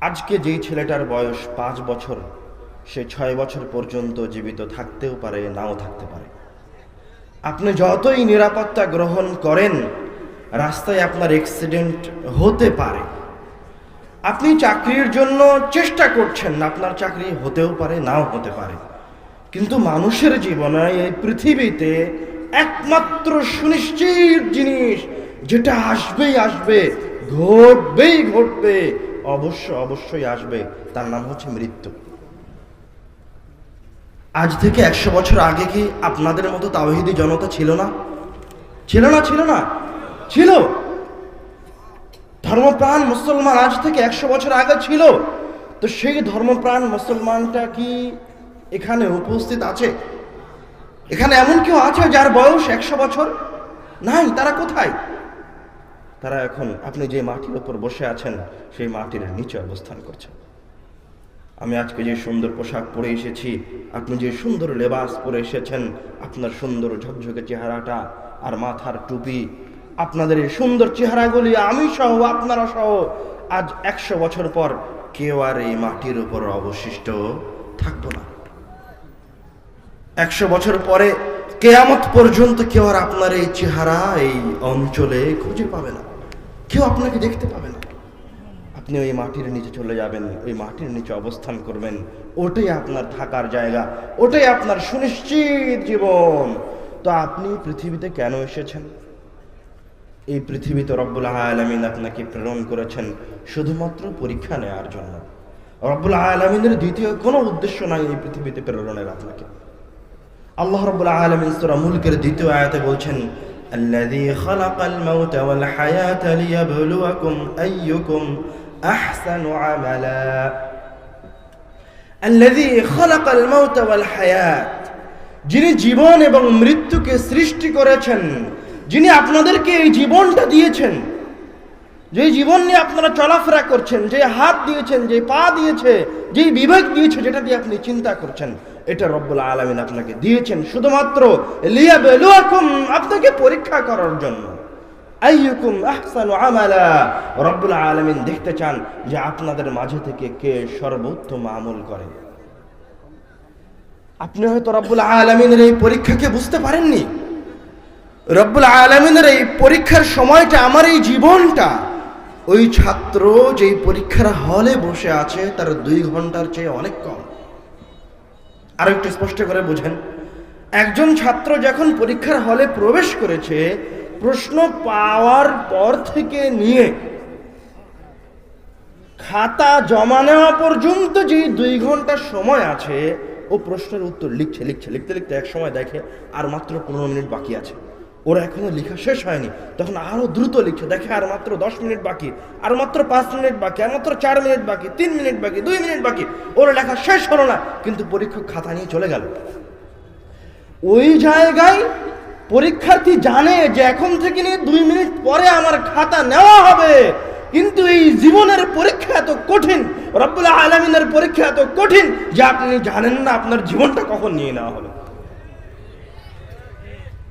আজকে যেই ছেলেটার বয়স পাঁচ বছর, সে ছয় বছর পর্যন্ত জীবিত থাকতেও পারে, নাও থাকতে পারে। আপনি যতই নিরাপত্তা গ্রহণ করেন, রাস্তায় আপনার অ্যাক্সিডেন্ট হতে পারে। আপনি চাকরির জন্য চেষ্টা করছেন, আপনার চাকরি হতেও পারে, নাও হতে পারে। কিন্তু মানুষের জীবনে এই পৃথিবীতে একমাত্র সুনিশ্চিত জিনিস, যেটা আসবেই আসবে, ঘটবেই ঘটবে অবশ্য, অবশ্যই আসবে। তার নাম হচ্ছে মৃত্যু। আজ থেকে একশো বছর আগে কি আপনাদের মতো তাওহিদি জনতা ছিল না? ছিল না ছিল না। ছিল। ধর্মপ্রাণ মুসলমান আজ থেকে একশো বছর আগে ছিল। তো সেই ধর্মপ্রাণ মুসলমানটা কি এখানে উপস্থিত আছে? এখানে এমন কেউ আছে যার বয়স একশো বছর? নাই, তারা কোথায়? তারা এখন আপনি যে মাটির ওপর বসে আছেন, সেই মাটির নিচে অবস্থান করছেন। আমি আজকে যে সুন্দর পোশাক পরে এসেছি, আপনি যে সুন্দর লেবাস পরে এসেছেন, আপনার সুন্দর ঝকঝকে চেহারাটা আর মাথার টুপি, আপনাদের এই সুন্দর চেহারাগুলি আমি সহ, আপনারা সহ, আজ একশো বছর পর কেউ আর এই মাটির উপর অবশিষ্ট থাকব না। একশো বছর পরে কেয়ামত পর্যন্ত কেউ আর আপনার এই চেহারা এই অঞ্চলে খুঁজে পাবে না। কেউ আপনাকে দেখতে পাবে না। আপনি ওই মাটির নিচে চলে যাবেন, ওই মাটির নিচে অবস্থান করবেন। ওটাই আপনার থাকার জায়গা, ওটাই আপনার সুনিশ্চিত জীবন। তো আপনি পৃথিবীতে কেন এসেছেন? এই পৃথিবীতে রব্বুল আলমিন আপনাকে প্রেরণ করেছেন শুধুমাত্র পরীক্ষা নেওয়ার জন্য। রব্বুল আলমিনের দ্বিতীয় কোনো উদ্দেশ্য নাই এই পৃথিবীতে প্রেরণের আপনাকে। আল্লাহ রব্বুল আলমিন সুরা মুলকের দ্বিতীয় আয়াতে বলছেন الذي خلق الموت والحياة ليبلوكم أيكم أحسن عملا الذي خلق الموت والحياة যিনি জীবন এবং মৃত্যুকে সৃষ্টি করেছেন যিনি আপনাদেরকে এই জীবনটা দিয়েছেন যে জীবন নিয়ে আপনারা চলাফেরা করছেন যে হাত দিয়েছেন যে পা দিয়েছে যে বিবেক দিয়েছে যেটা দিয়ে আপনি চিন্তা করছেন এটা রব্বুল আলমিন আপনাকে দিয়েছেন শুধুমাত্র আপনাকে পরীক্ষা করার জন্য। আইয়ুকুম আহসানু আমালা। রব্বুল আলমিন দেখতে চান যে আপনাদের মাঝে থেকে কে সর্বোত্তম আমল করে। আপনি হয়তো রব্বুল আলমিনের এই পরীক্ষাকে বুঝতে পারেননি। রব্বুল আলমিনের এই পরীক্ষার সময়টা, আমার এই জীবনটা, ওই ছাত্র যেই পরীক্ষার হলে বসে আছে, তার দুই ঘণ্টার চেয়ে অনেক কম। আর একটু স্পষ্ট করে বুঝেন। একজন ছাত্র যখন পরীক্ষার হলে প্রবেশ করেছে, প্রশ্ন পাওয়ার পর থেকে নিয়ে খাতা জমা নেওয়া পর্যন্ত যে দুই ঘণ্টা সময় আছে, ও প্রশ্নের উত্তর লিখছে লিখছে, লিখতে লিখতে এক সময় দেখে আর মাত্র পনেরো মিনিট বাকি আছে। ওরা এখনও লেখা শেষ হয়নি। তখন আরও দ্রুত লিখছে দেখে আর মাত্র দশ মিনিট বাকি। আর মাত্র পাঁচ মিনিট বাকি। আর মাত্র চার মিনিট বাকি। তিন মিনিট বাকি। দুই মিনিট বাকি। ওরা লেখা শেষ হলো না, কিন্তু পরীক্ষক খাতা নিয়ে চলে গেল। ওই জায়গায় পরীক্ষার্থী জানে যে এখন থেকে নিয়ে দুই মিনিট পরে আমার খাতা নেওয়া হবে। কিন্তু এই জীবনের পরীক্ষা এত কঠিন, রব্বুল আলমিনের পরীক্ষা এত কঠিন যে আপনি জানেন না আপনার জীবনটা কখন নিয়ে নেওয়া হবে।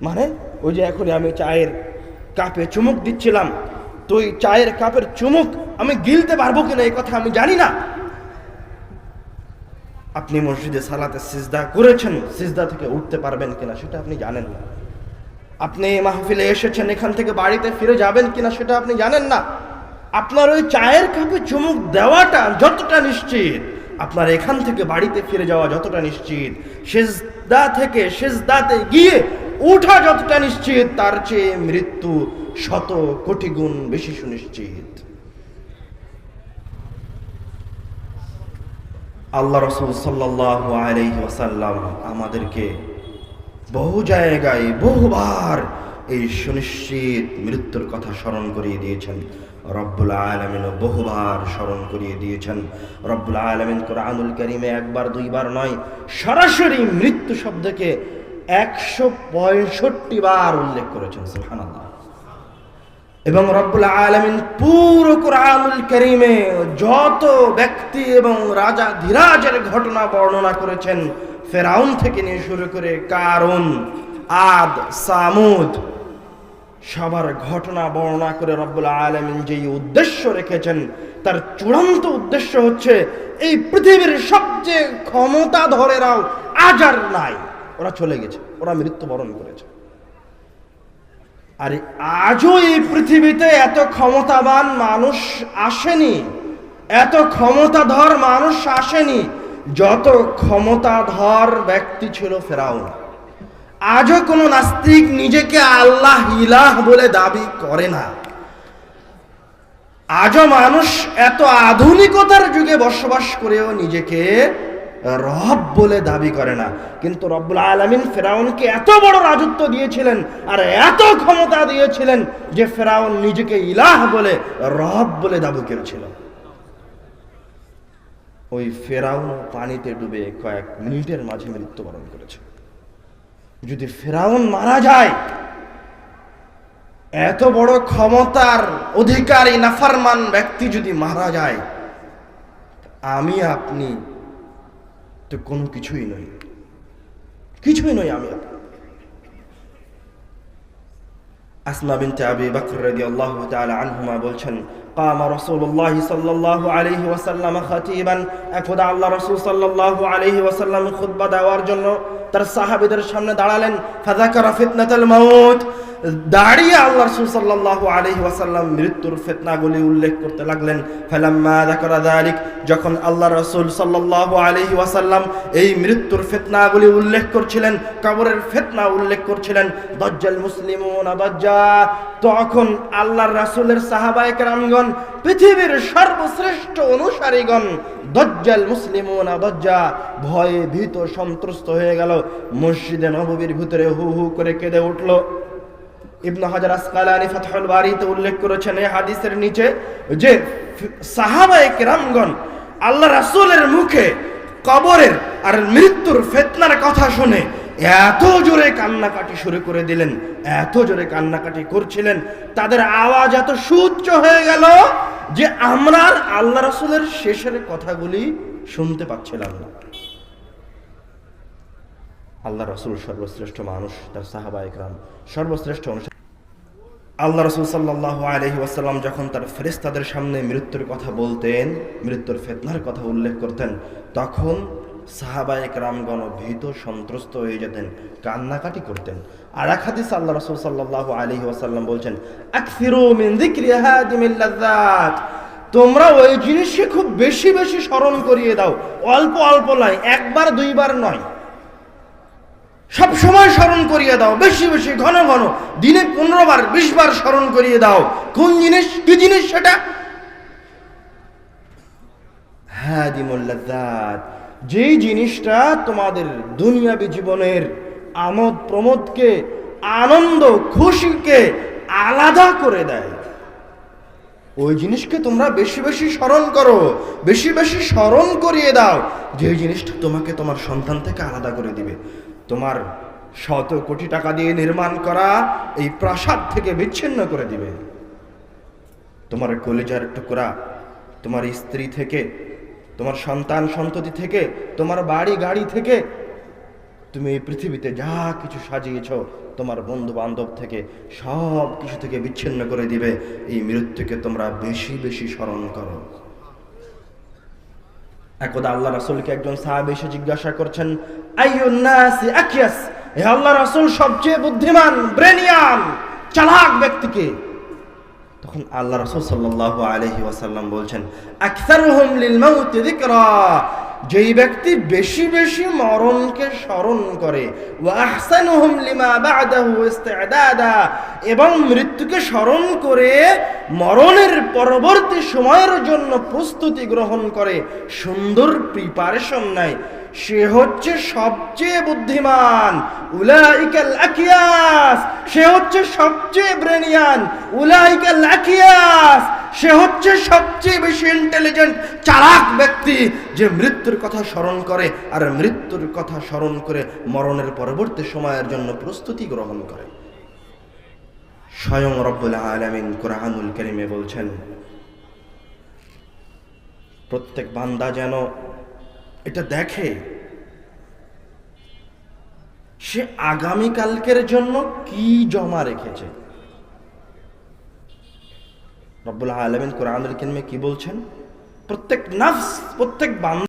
মানে ওই যে এখন আমি চায়ের কাপে চুমুক দিচ্ছিলাম, তো ওই চায়ের কাপের চুমুক আমি গিলতে পারব কিনা এই কথা আমি জানি না। আপনি মসজিদে সালাতে সিজদা করেছেন, সিজদা থেকে উঠতে পারবেন কিনা সেটা আপনি জানেন না। আপনি মাহফিলে এসেছেন, এখান থেকে বাড়িতে ফিরে যাবেন কিনা সেটা আপনি জানেন না। আপনার ওই চায়ের কাপে চুমুক দেওয়াটা যতটা নিশ্চিত, আপনার এখান থেকে বাড়িতে ফিরে যাওয়া যতটা নিশ্চিত, সেজদা থেকে সেজদাতে গিয়ে উঠা যতটা নিশ্চিত, তার চেয়ে মৃত্যু শত কোটি গুণ বেশি সুনিশ্চিত। আল্লাহ রসুল সাল্লাহ আলাইহি আমাদেরকে বহু জায়গায় বহুবার এই সুনিশ্চিত মৃত্যুর কথা স্মরণ করিয়ে দিয়েছেন। রব্বুল আলমিনও বহুবার স্মরণ করিয়ে দিয়েছেন। রব্বুল আলমিন কোরআনুল করিমে একবার, দুইবার নয়, সরাসরি মৃত্যু শব্দকে একশো পঁয়ষট্টি বার উল্লেখ করেছেন, সুবহানাল্লাহ। এবং রব্বুল আলমিন পুরো কোরআনুল করিমে যত ব্যক্তি এবং রাজা ধীরাজের ঘটনা বর্ণনা করেছেন, ফেরাউন থেকে নিয়ে শুরু করে কারণ আদ, সামুদ, সবার ঘটনা বর্ণনা করে রব্বুল আলমিন যেই উদ্দেশ্য রেখেছেন, তার চূড়ান্ত উদ্দেশ্য হচ্ছে, এই পৃথিবীর সবচেয়ে ক্ষমতাধরেরাও আজ আর নাই। ওরা চলে গেছে, ওরা মৃত্যুবরণ করেছে। আর আজও এই পৃথিবীতে এত ক্ষমতাবান মানুষ আসেনি, এত ক্ষমতাধর মানুষ আসেনি, যত ক্ষমতাধর ব্যক্তি ছিল ফেরাউন। আজও কোনো নাস্তিক নিজেকে আল্লাহ ইলাহ বলে দাবি করে না। আজও মানুষ এত আধুনিকতার যুগে বসবাস করেও নিজেকে রব বলে দাবি করে না। কিন্তু রব্বুল আলমিন ফেরাউনকে এত বড় রাজত্ব দিয়েছিলেন আর এত ক্ষমতা দিয়েছিলেন যে ফেরাউন নিজেকে ইলাহ বলে, রব বলে দাবি করেছিল। ওই ফেরাউন পানিতে ডুবে কয়েক মিনিটের মাঝে মৃত্যুবরণ করেছে। যদি ফেরাউন মারা যায়, এত বড় ক্ষমতার অধিকারী নাফারমান ব্যক্তি যদি মারা যায়, আমি আপনি তো কোনো কিছুই নই কিছুই নই আমি আপনি আসমা বিনতে আবি বকর রাদিয়াল্লাহু তাআলা আনহুমা বলছেন قام رسول الله صلى الله عليه وسلم خطيبا একদা আল্লাহ রাসূল সাল্লাল্লাহু আলাইহি ওয়াসাল্লাম খুতবা দেওয়ার জন্য তার সাহাবীদের সামনে দাঁড়ালেন ফাযাকারা ফিতনাতুল মাউত দাঁড়িয়ে আল্লাহ রাসূল সাল্লাল্লাহু আলাইহি ওয়াসাল্লাম মৃত্যুর ফিতনাগুলি উল্লেখ করতে লাগলেন, ফালাম্মা যালিক যখন আল্লাহ রসুল সাল্লাল্লাহু আলাইহি ওয়াসাল্লাম এই মৃত্যুর ফিতনাগুলি উল্লেখ করছিলেন, কবরের ফেতনা উল্লেখ করছিলেন, দজ্জাল মুসলিম দজ্জা তখন আল্লাহর রাসূলের সাহাবায়ে কেরামগণ, পৃথিবীর সর্বশ্রেষ্ঠ অনুসারীগণ, দজ্জাল মুসলিমুন দজ্জা ভয়ে ভীত সন্ত্রস্ত হয়ে গেল, মসজিদে নববীর ভিতরে হু হু করে কেঁদে উঠল। ইবনু হাজার আসকালানি উল্লেখ করেছেন এই হাদিসের নিচে যে আল্লাহ মুখে কবরের আর মৃত্যুর ফিতনার কথা শুনে এত জোরে কান্নাকাটি শুরু করে দিলেন, এত জোরে কান্নাকাটি করছিলেন, তাদের আওয়াজ এত সুউচ্চ হয়ে গেল যে আমরা আল্লাহ রাসূলের শেষের কথাগুলি শুনতে পাচ্ছিলাম না। আল্লাহ রসুল সর্বশ্রেষ্ঠ মানুষ, তার সাহাবা একরাম। সর্বশ্রেষ্ঠ অনুসারী। আল্লাহ রসুল সাল্লাহ আলহি ওয়াসাল্লাম যখন তার ফেরেস্তাদের সামনে মৃত্যুর কথা বলতেন, মৃত্যুর ফেতনার কথা উল্লেখ করতেন, তখন সাহাবা একরামগণ ভীত, সন্ত্রস্ত হয়ে যেতেন, কান্নাকাটি করতেন। আর এক হাদিস আল্লাহ রসুল সাল্লাহ আলহি ওয়াসাল্লাম বলছেন তোমরা ওই জিনিসকে খুব বেশি বেশি স্মরণ করিয়ে দাও। অল্প অল্প নয়, একবার, দুইবার নয়। সব সময় স্মরণ করিয়ে দাও। বেশি বেশি, ঘন ঘন। দিনে পনেরো বার, বিশ বার স্মরণ করিয়ে দাও। কোন জিনিস? কি জিনিস সেটা? হ্যাঁ যেই জিনিসটা তোমাদের দুনিয়াবী জীবনের আমোদ প্রমোদকে, আনন্দ খুশিকে আলাদা করে দেয়। ওই জিনিসকে তোমরা বেশি বেশি স্মরণ করো। বেশি বেশি স্মরণ করিয়ে দাও। যে জিনিসটা তোমাকে তোমার সন্তান থেকে আলাদা করে দিবে। তোমার শত কোটি টাকা দিয়ে নির্মাণ করা এই প্রাসাদ থেকে বিচ্ছিন্ন করে দিবে। তোমার কলেজার টুকরা, তোমার স্ত্রী থেকে, তোমার সন্তান সন্ততি থেকে, তোমার বাড়ি গাড়ি থেকে, তুমি এই পৃথিবীতে যা কিছু সাজিয়েছ, তোমার বন্ধু বান্ধব থেকে সব কিছু থেকে বিচ্ছিন্ন করে দিবে। এই মৃত্যুকে তোমরা বেশি বেশি স্মরণ করো। একদা আল্লাহ রাসুলকে একজন সাহাবি এসে জিজ্ঞাসা করছেন আল্লাহ রাসুল সবচেয়ে বুদ্ধিমান ব্রেনিয়ান চালাক ব্যক্তিকে। তখন আল্লাহ রাসুল সাল্লাল্লাহু আলাইহি ওয়াসাল্লাম বলছেন যেই ব্যক্তি বেশি বেশি মরণকে স্মরণ করে এবং মৃত্যুকে স্মরণ করে মরণের পরবর্তী সময়ের জন্য প্রস্তুতি গ্রহণ করে, সুন্দর প্রিপারেশন নেয়। সে হচ্ছে সবচেয়ে বুদ্ধিমান সে হচ্ছে সবচেয়ে ব্রেনিয়ান উলাইকাল আকিয়াস। সে হচ্ছে সবচেয়ে বেশি ইন্টেলিজেন্ট চালাক ব্যক্তি যে মৃত্যুর কথা স্মরণ করে আর মৃত্যুর কথা স্মরণ করে মরণের পরবর্তী সময়ের জন্য প্রস্তুতি গ্রহণ করে। স্বয়ং রব্বুল আলামিন কোরআনুল করিমে বলছেন, প্রত্যেক বান্দা যেন এটা দেখে, সে আগামীকালকের জন্য কি জমা রেখেছে? রব্বুল আলমিন কোরআনুল করিমে কি বলছেন? প্রত্যেক নফস প্রত্যেক বান্দা